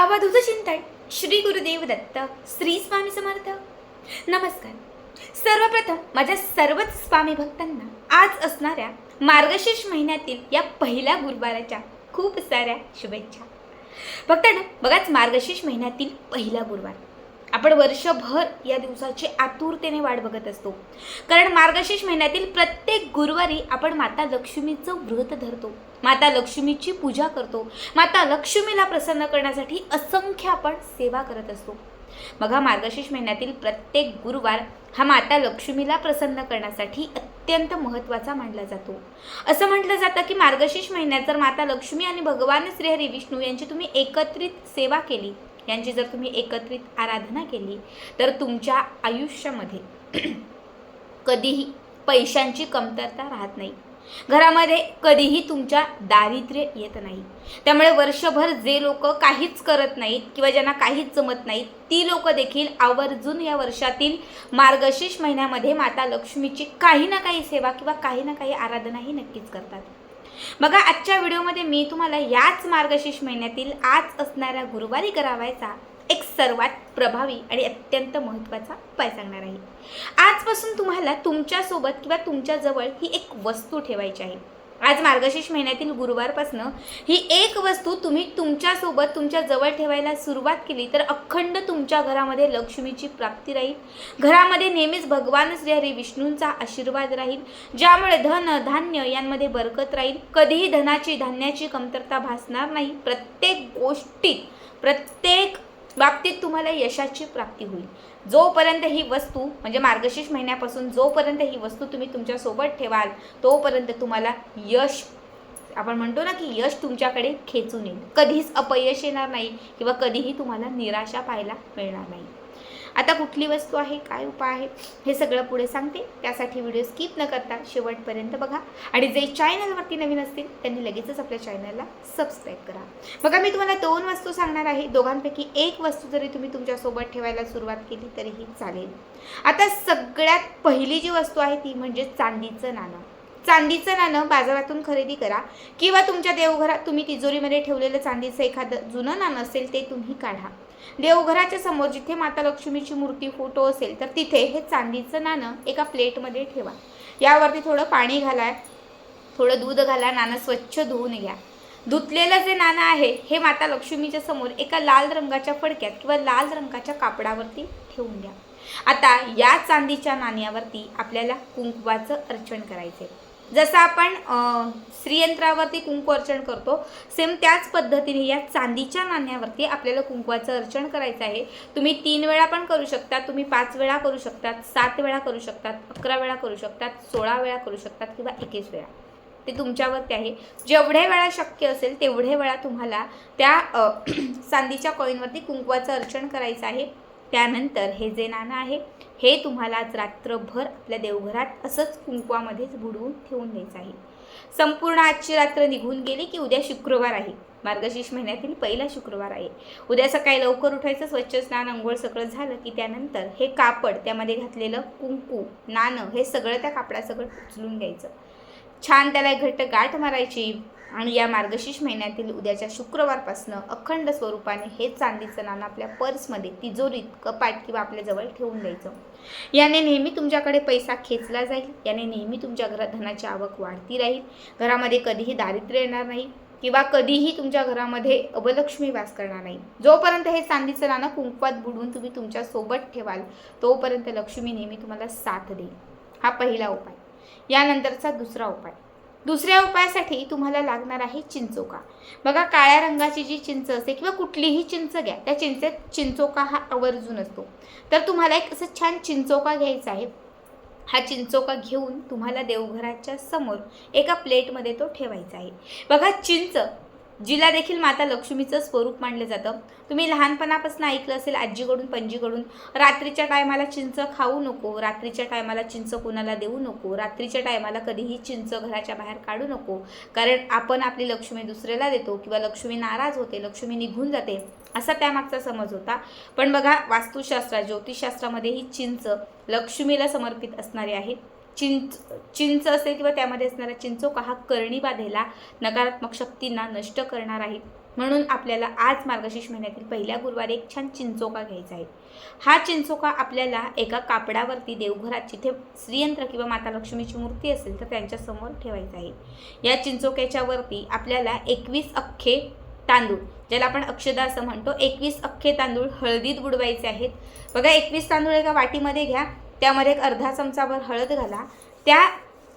अवधूत चिंतन श्री गुरुदेव दत्त श्री स्वामी समर्थ. नमस्कार. सर्वप्रथम माझ्या सर्वच स्वामी भक्तांना आज असणाऱ्या मार्गशीर्ष महिन्यातील या पहिल्या गुरुवाराच्या खूप साऱ्या शुभेच्छा. भक्तांना बघाच मार्गशीर्ष महिन्यातील पहिला गुरुवार. आपण वर्षभर या दिवसाची आतुरतेने वाट बघत असतो. कारण मार्गशीर्ष महिन्यातील प्रत्येक गुरुवारी आपण माता लक्ष्मीचं व्रत धरतो. माता लक्ष्मीची पूजा करतो. माता लक्ष्मीला प्रसन्न करण्यासाठी असंख्य आपण सेवा करत असतो. बघा मार्गशीर्ष महिन्यातील प्रत्येक गुरुवार हा माता लक्ष्मीला प्रसन्न करण्यासाठी अत्यंत महत्त्वाचा मानला जातो. असं म्हटलं जातं की मार्गशीर्ष महिन्यात जर माता लक्ष्मी आणि भगवान श्रीहरी विष्णू यांची तुम्ही एकत्रित सेवा केली यांची जर तुम्ही एकत्रित आराधना केली तर तुमच्या आयुष्यामध्ये कधीही पैशांची कमतरता राहत नाही. घरामध्ये कधीही तुमच्या दारिद्र्य येत नाही. त्यामुळे वर्षभर जे लोक काहीच करत नाहीत किंवा ज्यांना काहीच जमत नाहीत ती लोक देखील आवर्जून या वर्षातील मार्गशीर्ष महिन्यामध्ये माता लक्ष्मीची काही ना काही सेवा किंवा काही ना काही आराधनाही नक्कीच करतात. बघा आजच्या व्हिडिओमध्ये मी तुम्हाला याच मार्गशीर्ष महिन्यातील आज असणाऱ्या गुरुवारी करावायचा एक सर्वात प्रभावी आणि अत्यंत महत्त्वाचा उपाय सांगणार आहे. आजपासून तुम्हाला तुमच्यासोबत किंवा तुमच्याजवळ ही एक वस्तू ठेवायची आहे. आज मार्गशीर्ष महिन्यातील गुरुवारपासनं ही एक वस्तू तुम्ही तुमच्यासोबत तुमच्या जवळ ठेवायला सुरुवात केली तर अखंड तुमच्या घरामध्ये लक्ष्मीची प्राप्ती राहील. घरामध्ये नेहमीच भगवान श्रीहरी विष्णूंचा आशीर्वाद राहील ज्यामुळे धन धान्य यांमध्ये बरकत राहील. कधीही धनाची धान्याची कमतरता भासणार नाही. प्रत्येक गोष्टीत प्रत्येक बाबतीत तुम्हाला यशाची प्राप्ती होईल. जोपर्यंत ही वस्तू म्हणजे मार्गशीर्ष महिन्यापासून जोपर्यंत ही वस्तू तुम्ही तुमच्यासोबत ठेवाल तोपर्यंत तुम्हाला यश आपण म्हणतो ना की यश तुमच्याकडे खेचून येईल. कधीच अपयश येणार नाही किंवा कधीही तुम्हाला निराशा पाहायला मिळणार नाही. आता कुठली वस्तू आहे काय उपाय आहे हे सगळं पुढे सांगते. त्यासाठी व्हिडिओ स्किप न करता शेवटपर्यंत बघा. आणि जे चॅनलवरती नवीन असतील त्यांनी लगेचच आपल्या चॅनलला सबस्क्राईब करा. बघा मी तुम्हाला दोन वस्तू सांगणार आहे. दोघांपैकी एक वस्तू जरी तुम्ही तुमच्यासोबत ठेवायला सुरुवात केली तरीही चालेल. आता सगळ्यात पहिली जी वस्तू आहे ती म्हणजे चांदीचं नाणं. चांदीचं नाणं बाजारातून खरेदी करा. किंवा तुमच्या देवघरात तुम्ही तिजोरीमध्ये ठेवलेलं चांदीचं एखादं जुनं नाणं असेल ते तुम्ही काढा. देवघराच्या समोर जिथे माता लक्ष्मीची मूर्ती फोटो असेल तर तिथे हे चांदीचं नाणं एका प्लेटमध्ये ठेवा. यावरती थोडं पाणी घाला थोडं दूध घाला नाणं स्वच्छ धुवून घ्या. धुतलेलं जे नाणं आहे हे माता लक्ष्मीच्या समोर एका लाल रंगाच्या फडक्यात किंवा लाल रंगाच्या कापडावरती ठेवून द्या आता या चांदीच्या नाण्यावरती आपल्याला कुंकवाचं अर्चन करायचे जसं आपण श्रीयंत्रावरती कुंकू अर्चन करतो सेम त्याच पद्धतीने या चांदीच्या नाण्यावरती आपल्याला कुंकवाचं अर्चन करायचं आहे. तुम्ही तीन वेळा पण करू शकता तुम्ही पाच वेळा करू शकतात सात वेळा करू शकतात अकरा वेळा करू शकतात सोळा वेळा करू शकतात किंवा एकवीस वेळा. ते तुमच्यावरती आहे. जेवढे वेळा शक्य असेल तेवढे वेळा तुम्हाला त्या चांदीच्या कॉईनवरती कुंकवाचं अर्चन करायचं आहे. त्यानंतर हे जे नाणं आहे हे तुम्हाला आज रात्रभर आपल्या देवघरात असंच कुंकवामध्येच बुडवून ठेवून द्यायचं आहे. संपूर्ण आजची रात्र निघून गेली की उद्या शुक्रवार आहे. मार्गशीर्ष महिन्यातील पहिला शुक्रवार आहे. उद्या सकाळी लवकर उठायचं स्वच्छ स्नान अंघोळ सगळं झालं की त्यानंतर हे कापड त्यामध्ये घातलेलं कुंकू नाणं हे सगळं त्या कापडासगळं उचलून घ्यायचं. छान त्याला घट्ट गाठ मारायची. आणि या मार्गशीर्ष महिन्यातील उद्याच्या शुक्रवारपासून अखंड स्वरूपाने हे चांदीचं नाणं आपल्या पर्समध्ये तिजोरीत कपाट किंवा आपल्याजवळ ठेवून द्यायचं. याने नेहमी तुमच्याकडे पैसा खेचला जाईल. याने नेहमी तुमच्या घरात धनाची आवक वाढती राहील. घरामध्ये कधीही दारिद्र्य येणार नाही किंवा कधीही तुमच्या घरामध्ये अबलक्ष्मी वास करणार नाही. जोपर्यंत हे चांदीचं नाणं कुंकवात बुडवून तुम्ही तुमच्यासोबत ठेवाल तोपर्यंत लक्ष्मी नेहमी तुम्हाला साथ देईल. हा पहिला उपाय. यानंतरचा दुसरा उपाय. दुसऱ्या उपायासाठी तुम्हाला लागणार आहे चिंचोका. बघा काळ्या रंगाची जी चिंच असते किंवा कुठलीही चिंच घ्या त्या चिंचेत चिंचोका हा आवर्जून असतो. तर तुम्हाला एक असं छान चिंचोका घ्यायचा आहे. हा चिंचोका घेऊन तुम्हाला देवघराच्या समोर एका प्लेटमध्ये तो ठेवायचा आहे. बघा चिंच जिला देखील माता लक्ष्मीचं स्वरूप मानलं जातं. तुम्ही लहानपणापासून ऐकलं असेल आजीकडून पणजीकडून रात्रीच्या टायमाला चिंच खाऊ नको रात्रीच्या टायमाला चिंच कोणाला देऊ नको रात्रीच्या टायमाला कधीही चिंच घराच्या बाहेर काढू नको. कारण आपण आपली लक्ष्मी दुसऱ्याला देतो किंवा लक्ष्मी नाराज होते लक्ष्मी निघून जाते असा त्यामागचा समज होता. पण बघा वास्तुशास्त्र ज्योतिषशास्त्रामध्ये ही चिंच लक्ष्मीला समर्पित असणारी आहे. चिंच चिंच असेल किंवा त्यामध्ये असणारा चिंचोका हा करणी बाधेला नकारात्मक शक्तींना नष्ट करणार आहे. म्हणून आपल्याला आज मार्गशीर्ष महिन्यातील पहिल्या गुरुवारी एक छान चिंचोका घ्यायचा आहे. हा चिंचोका आपल्याला एका कापडावरती देवघरात जिथे श्रीयंत्र किंवा माता लक्ष्मीची मूर्ती असेल तर त्यांच्यासमोर ठेवायचा आहे. या चिंचोक्याच्या वरती आपल्याला एकवीस अख्खे तांदूळ ज्याला आपण अक्षदा असं म्हणतो एकवीस अख्खे तांदूळ हळदीत बुडवायचे आहेत. बघा एकवीस तांदूळ एका वाटीमध्ये घ्या. त्यामध्ये एक अर्धा चमचाभर हळद घाला. त्या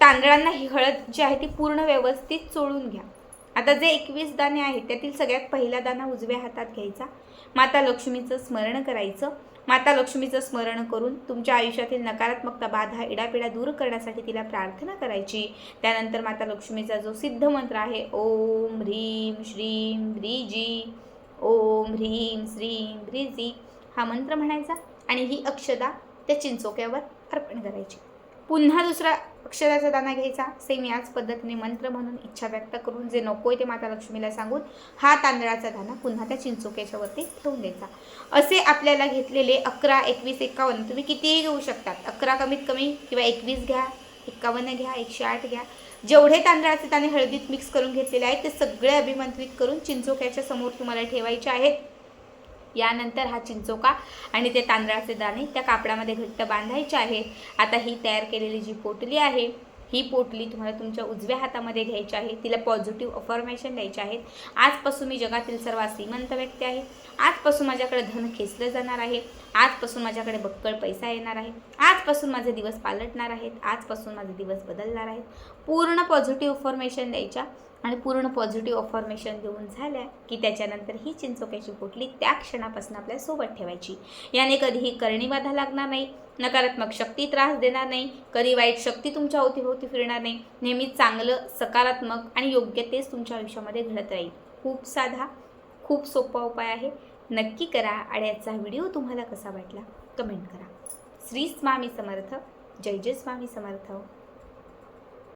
तांदळांना ही हळद जी आहे ती पूर्ण व्यवस्थित चोळून घ्या. आता जे एकवीस दाणे आहेत त्यातील सगळ्यात पहिला दाणा उजव्या हातात घ्यायचा. माता लक्ष्मीचं स्मरण करायचं. माता लक्ष्मीचं स्मरण करून तुमच्या आयुष्यातील नकारात्मकता बाधा इडापिडा दूर करण्यासाठी तिला प्रार्थना करायची. त्यानंतर माता लक्ष्मीचा जो सिद्ध मंत्र आहे ओम ह्रीम श्रीम ह्रीजी ओम ह्रीम श्रीम ह्रीजी हा मंत्र म्हणायचा. आणि ही अक्षदा त्या चिंचोक्यावर अर्पण करायची. पुन्हा दुसरा अक्षराचा दाना घ्यायचा. सेम याच पद्धतीने मंत्र म्हणून इच्छा व्यक्त करून जे नको आहे ते माता लक्ष्मीला सांगून हा तांदळाचा दाना पुन्हा त्या चिंचोक्याच्या वरती ठेवून द्यायचा. असे आपल्याला घेतलेले अकरा एकवीस एकावन्न तुम्ही कितीही घेऊ शकतात. अकरा कमीत कमी किंवा एकवीस घ्या एकावन्न घ्या एकशे आठ घ्या. जेवढे तांदळाचे दाणे हळदीत मिक्स करून घेतलेले आहेत ते सगळे अभिमंत्रित करून चिंचोक्याच्या समोर तुम्हाला ठेवायचे आहेत. यानंतर हा चिंचोका आणि ते तांदळाचे दाणे त्या कापडामध्ये घट्ट बांधायचे आहेत आता ही तयार केलेली जी पोटली आहे ही पोटली तुम्हाला तुमच्या उजव्या हातामध्ये घ्यायची आहे. तिला पॉझिटिव्ह अफॉर्मेशन द्यायचे आहेत. आजपासून मी जगातील सर्वात श्रीमंत व्यक्ती आहे. आजपासून माझ्याकडे धन खेचलं जाणार आहे. आजपासून माझ्याकडे बक्कळ पैसा येणार आहे. आजपासून माझे दिवस पालटणार आहेत. आजपासून माझे दिवस बदलणार आहेत. पूर्ण पॉझिटिव्ह अफॉर्मेशन द्यायच्या आणि पूर्ण पॉझिटिव्ह अफॉर्मेशन देऊन झाल्या की त्याच्यानंतर ही चिंचोक्याची पोटली त्या क्षणापासून आपल्यासोबत ठेवायची. याने कधीही करणी बाधा लागणार नाही नकारात्मक शक्ती त्रास देणार नाही कधी वाईट शक्ती तुमच्या अवतीभोवती फिरणार नाही नेहमी चांगलं सकारात्मक आणि योग्य तेच तुमच्या आयुष्यामध्ये घडत राहील. खूप साधा खूप सोपा उपाय आहे. नक्की करा आणि याचा व्हिडिओ तुम्हाला कसा वाटला? कमेंट करा. श्री स्वामी समर्थ. जय जय स्वामी समर्थ.